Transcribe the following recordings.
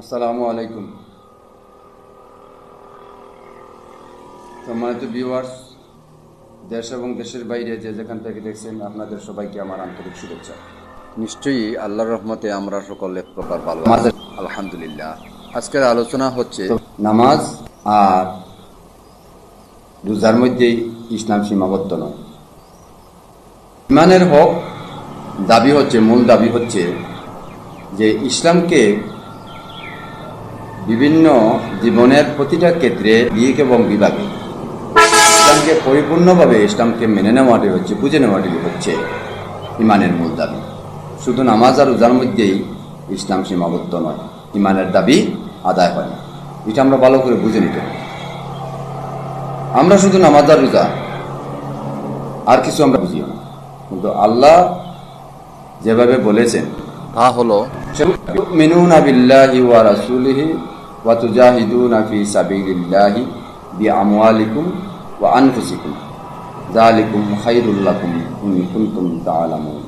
আসসালামু আলাইকুম। সম্মানিত ভিউয়ার্স দেশ এবং দেশের বাইরে যে যেখান থেকে দেখছেন, আপনাদের সবাইকে আমার আন্তরিক শুভেচ্ছা। নিশ্চয়ই আল্লাহর রহমতে আমরা সকল এক প্রকার ভালো আলহামদুলিল্লাহ। আজকের আলোচনা হচ্ছে নামাজ আর রোজার মধ্যেই ইসলাম সীমাবদ্ধ নয়। ইমানের হক দাবি হচ্ছে, মূল দাবি হচ্ছে যে ইসলামকে বিভিন্ন জীবনের প্রতিটা ক্ষেত্রে দিক এবং বিভাগে। ইসলামকে পরিপূর্ণভাবে ইসলামকে মেনে নেওয়াটি হচ্ছে, বুঝে নেওয়াটি হচ্ছে ইমানের মূল দাবি। শুধু নামাজ আর রোজার মধ্যেই ইসলাম সীমাবদ্ধ নয়, ইমানের দাবি আদায় হয় না। এটা আমরা ভালো করে বুঝে নিতে হবে। আমরা শুধু নামাজ আর রোজা আর কিছু আমরা বুঝিও না। কিন্তু আল্লাহ যেভাবে বলেছেন, তা হলো তুমিনুনা বিল্লাহি ওয়া রাসূলিহি ওয়া তুজাহিদুনা ফি সাবিলিল্লাহি বিআমওয়ালিকুম ওয়া আনফুসিকুম যালিকুম খায়রুল লাকুম ইন কুনতুম তা'লামুন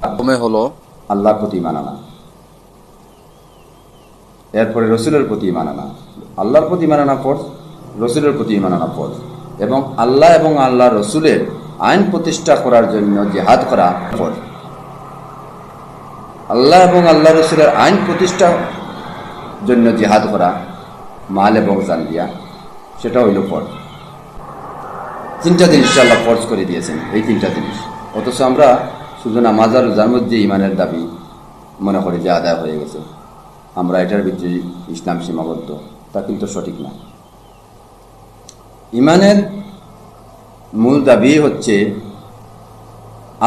প্রথমে হলো আল্লাহর প্রতি মানানা এরপরে রসুলের প্রতি মানানা আল্লাহর প্রতি মানানা ফরজ রসুলের প্রতি মানানা ফরজ এবং আল্লাহ এবং আল্লাহ রসুলের আইন প্রতিষ্ঠা করার জন্য জেহাদ করা ফরজ আল্লাহ এবং আল্লাহ রসুলের আইন প্রতিষ্ঠার জন্য জেহাদ করা, মাল এবং জান দিয়া, সেটা হইল ফরজ। তিনটা জিনিস আল্লাহ ফরজ করে দিয়েছেন, এই তিনটা জিনিস। অথচ আমরা শুধু নামাজ আর রোজার মধ্যে ইমানের দাবি মনে করি যে আদায় হয়ে গেছে। আমরা এটার ভিতরে ইসলাম সীমাবদ্ধ, তা কিন্তু সঠিক না। ইমানের মূল দাবি হচ্ছে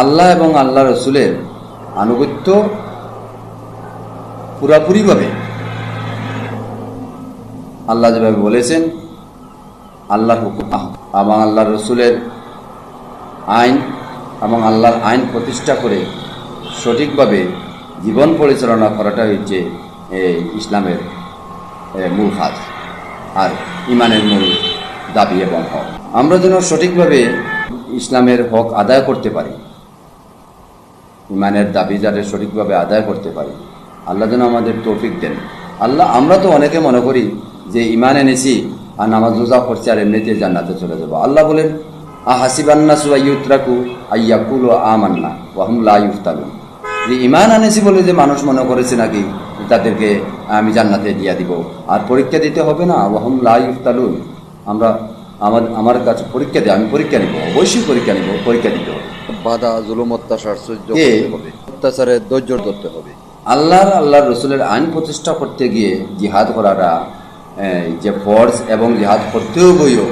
আল্লাহ এবং আল্লাহ রসুলের আনুগত্য পুরাপুরিভাবে আল্লাহ যেভাবে বলেছেন, আল্লাহর হুকুম এবং আল্লাহ রসুলের আইন এবং আল্লাহর আইন প্রতিষ্ঠা করে সঠিকভাবে জীবন পরিচালনা করাটা হচ্ছে ইসলামের মূল কাজ আর ইমানের মূল দাবি এবং হক। আমরা যেন সঠিকভাবে ইসলামের হক আদায় করতে পারি, ইমানের দাবি যাতে সঠিকভাবে আদায় করতে পারি। আল্লাহ যেন আমাদের তৌফিক দেন। আল্লাহ আমরা তো অনেকে মনে করি যে ইমান এনেছি আর নামাজ রোজা করছি আর এমনিতে জান্নাতে চলে যাব। আল্লাহ বলেন আ হাসিবান্না সুয়াইয়ুত্রাকু আইয়াকুল ও আমান্না ওয়াহুম লা ইউফতালুন যে ইমান আনেছি বলে যে মানুষ মনে করেছে নাকি তাদেরকে আমি জান্নাতে দিয়া দিব। আর পরীক্ষা দিতে হবে না ওয়াহুম লা ইউফতালুন আমরা আমার আমার কাছে পরীক্ষা দেয় আমি পরীক্ষা নিব অবশ্যই পরীক্ষা নিব পরীক্ষা দিতে হবে। বাধা জুলুম অত্যাচার সহ্য করতে হবে। অত্যাচারে ধৈর্য ধরতে হবে। আল্লাহর আল্লাহর রসুলের আইন প্রতিষ্ঠা করতে গিয়ে জিহাদ করাটা যে ফর্জ এবং জিহাদ করতেও বইও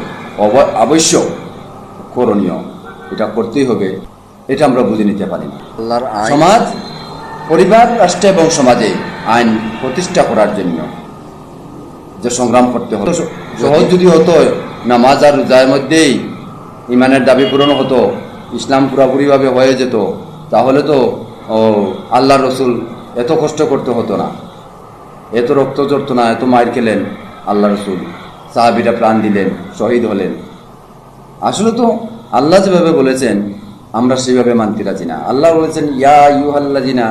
আবশ্যক করণীয়। এটা করতেই হবে। এটা আমরা বুঝে নিতে পারি না আল্লাহর সমাজ পরিবার রাষ্ট্র এবং সমাজে আইন প্রতিষ্ঠা করার জন্য যে সংগ্রাম করতে হতো সহজ যদি হতো নামাজ আর রোজার মধ্যেই ইমানের দাবি পূরণ হতো ইসলাম পুরাপুরিভাবে হয়ে যেত তাহলে তো আল্লাহ রসুল এত কষ্ট করতে হতো না। এত রক্ত চড়তো না, এত মায়ের খেলেন আল্লাহ রসুল। সাহাবিরা প্রাণ দিলেন, শহীদ হলেন। আসলে তো আল্লাহ যেভাবে বলেছেন, আমরা সেভাবে মানতে রাজি না। আল্লাহ বলেছেন, ইয়া ইউহাল্লাজিনা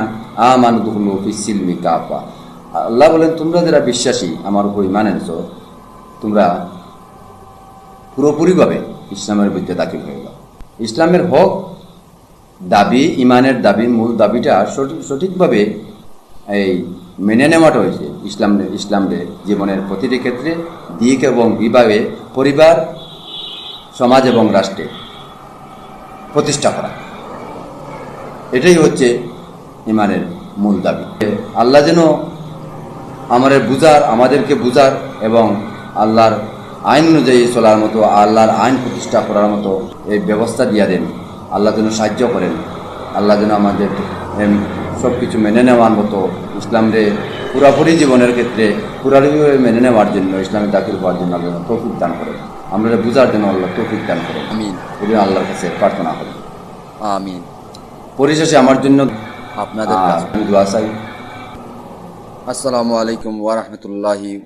আ মানুদুল ফিসিলমি কাপা আল্লাহ বলেন, তোমরা যারা বিশ্বাসী, আমার উপর ইমান এনেছ, তোমরা পুরোপুরিভাবে ইসলামের মধ্যে দাখিল হয়ে গেল ইসলামের হক, দাবি ইমানের দাবি, মূল দাবিটা সঠিক, সঠিকভাবে এই মেনে নেওয়াটা হয়েছে ইসলাম ইসলামের জীবনের প্রতিটি ক্ষেত্রে, দিক এবং বিভাগে পরিবার, সমাজ এবং রাষ্ট্রে প্রতিষ্ঠা করা। এটাই হচ্ছে ইমানের মূল দাবি। আল্লাহ যেন আমাদের বুঝার, আমাদেরকে বুঝার এবং আল্লাহর আইন অনুযায়ী চলার মতো, আল্লাহর আইন প্রতিষ্ঠা করার মতো এই ব্যবস্থা দিয়া দেন। আল্লাহ যেন সাহায্য করেন। আল্লাহ যেন আমাদের সব কিছু মেনে নেওয়ার মতো ইসলামরে পুরাপুরি জীবনের ক্ষেত্রে পুরাপুরিভাবে মেনে নেওয়ার জন্য ইসলামে দাখিল হওয়ার জন্য আল্লাহ তৌফিক দান করে। আমরা বোঝার জন্য আল্লাহ তৌফিক দান করে। আমিন। এগুলো আল্লাহর কাছে প্রার্থনা করি। আমিন। পরিশেষে আমার জন্য আপনাদের দোয়া চাই। আসসালামু আলাইকুম ওয়া রাহমাতুল্লাহি